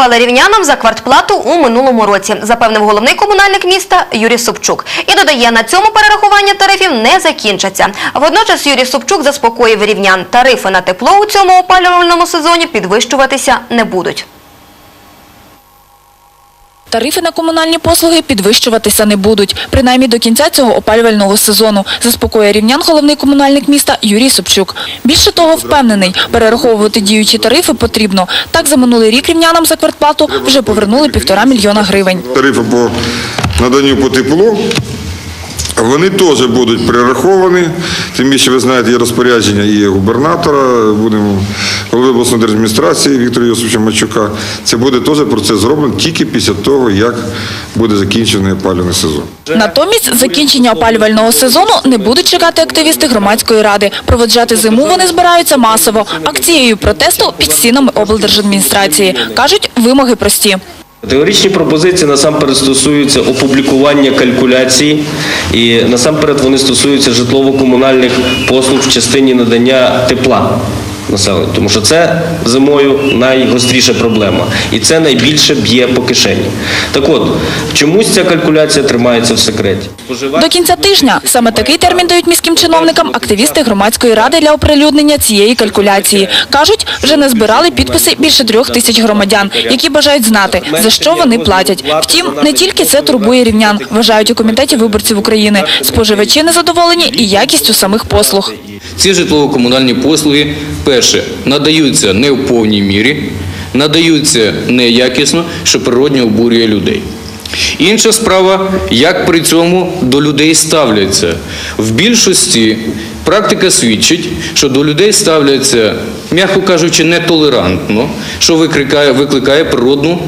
перерахували рівнянам за квартплату у минулому році, запевнив головний комунальник міста Юрій Собчук. І додає, на цьому перерахування тарифів не закінчаться. Водночас Юрій Собчук заспокоїв рівнян, тарифи на тепло у цьому опалювальному сезоні підвищуватися не будуть. Тарифи на комунальні послуги підвищуватися не будуть, принаймні до кінця цього опалювального сезону, заспокоює рівнян головний комунальник міста Юрій Собчук. Більше того, впевнений, перераховувати діючі тарифи потрібно. Так, за минулий рік рівнянам за квартплату вже повернули півтора мільйона гривень. Тарифи по наданню по теплу, вони теж будуть перераховані. Тим більше, ви знаєте, є розпорядження і губернатора, будемо голови обласної держадміністрації Віктора Йосифовича Мачука. Це буде теж процес зроблений тільки після того, як буде закінчений опалювальний сезон. Натомість закінчення опалювального сезону не будуть чекати активісти громадської ради. Проводжати зиму вони збираються масово акцією протесту під стінами облдержадміністрації. Кажуть, вимоги прості. Теоричні пропозиції насамперед стосуються опублікування калькуляцій, і насамперед вони стосуються житлово-комунальних послуг в частині надання тепла населенню, тому що це зимою найгостріша проблема, і це найбільше б'є по кишені. Так от, чомусь ця калькуляція тримається в секреті. До кінця тижня саме такий термін дають міським чиновникам активісти громадської ради для оприлюднення цієї калькуляції. Кажуть, вже не збирали підписи більше трьох тисяч громадян, які бажають знати, за що вони платять. Втім, не тільки це турбує рівнян, вважають у комітеті виборців України. Споживачі незадоволені і якістю самих послуг. Ці житлово-комунальні послуги, перше, надаються не в повній мірі, надаються неякісно, що природньо обурює людей. Інша справа, як при цьому до людей ставляться. В більшості практика свідчить, що до людей ставляться, м'яко кажучи, нетолерантно, що викликає, викликає природну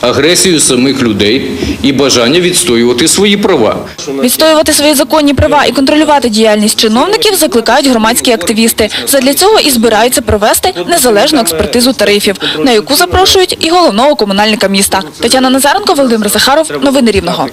агресію самих людей і бажання відстоювати свої права. Відстоювати свої законні права і контролювати діяльність чиновників закликають громадські активісти. Задля цього і збираються провести незалежну експертизу тарифів, на яку запрошують і головного комунальника міста. Тетяна Назаренко, Володимир Захаров. Новини Рівного.